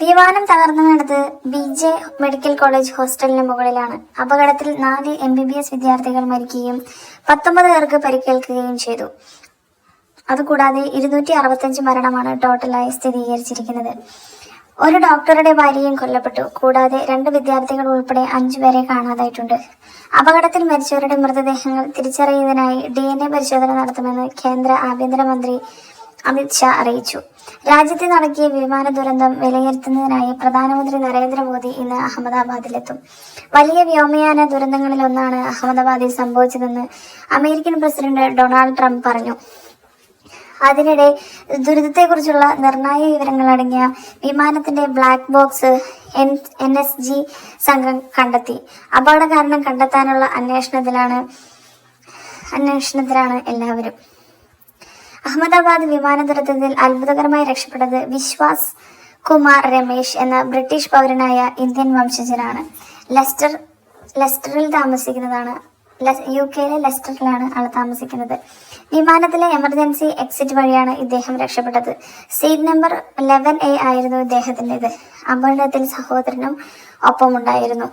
വിമാനം തകർന്നു വീണത് ബി ജെ മെഡിക്കൽ കോളേജ് ഹോസ്റ്റലിന് മുകളിലാണ്. അപകടത്തിൽ നാല് എം ബി ബി എസ് വിദ്യാർത്ഥികൾ മരിക്കുകയും പത്തൊമ്പത് പേർക്ക് പരിക്കേൽക്കുകയും ചെയ്തു. അതുകൂടാതെ ഇരുന്നൂറ്റി അറുപത്തഞ്ച് മരണമാണ് ടോട്ടലായി സ്ഥിരീകരിച്ചിരിക്കുന്നത്. ഒരു ഡോക്ടറുടെ ഭാര്യയും കൊല്ലപ്പെട്ടു. കൂടാതെ രണ്ട് വിദ്യാർത്ഥികൾ ഉൾപ്പെടെ അഞ്ചുപേരെ കാണാതായിട്ടുണ്ട്. അപകടത്തിൽ മരിച്ചവരുടെ മൃതദേഹങ്ങൾ തിരിച്ചറിയുന്നതിനായി ഡി പരിശോധന നടത്തുമെന്ന് കേന്ദ്ര ആഭ്യന്തരമന്ത്രി അമിത് ഷാ അറിയിച്ചു. രാജ്യത്തെ നടക്കിയ വിമാന ദുരന്തം വിലയിരുത്തുന്നതിനായി പ്രധാനമന്ത്രി നരേന്ദ്രമോദി ഇന്ന് അഹമ്മദാബാദിലെത്തും. വലിയ വ്യോമയാന ദുരന്തങ്ങളിലൊന്നാണ് അഹമ്മദാബാദിൽ സംഭവിച്ചതെന്ന് അമേരിക്കൻ പ്രസിഡന്റ് ഡൊണാൾഡ് ട്രംപ് പറഞ്ഞു. അതിനിടെ ദുരിതത്തെക്കുറിച്ചുള്ള നിർണായക വിവരങ്ങൾ അടങ്ങിയ വിമാനത്തിന്റെ black box N N S G സംഘം കണ്ടെത്തി. അപകട കാരണം കണ്ടെത്താനുള്ള അന്വേഷണത്തിലാണ് അന്വേഷണത്തിലാണ് എല്ലാവരും. അഹമ്മദാബാദ് വിമാന ദുരന്തത്തിൽ അത്ഭുതകരമായി രക്ഷപ്പെട്ടത് വിശ്വാസ് കുമാർ രമേശ് എന്ന ബ്രിട്ടീഷ് പൗരനായ ഇന്ത്യൻ വംശജനാണ്. ലെസ്റ്റർ ലെസ്റ്ററിൽ താമസിക്കുന്നതാണ് യു കെയിലെ ലെസ്റ്ററിലാണ് ആൾ താമസിക്കുന്നത്. വിമാനത്തിലെ എമർജൻസി എക്സിറ്റ് വഴിയാണ് ഇദ്ദേഹം രക്ഷപ്പെട്ടത്. സീറ്റ് നമ്പർ ലെവൻ എ ആയിരുന്നു ഇദ്ദേഹത്തിന്റെത്. അപകടത്തിൽ സഹോദരനും ഒപ്പമുണ്ടായിരുന്നു.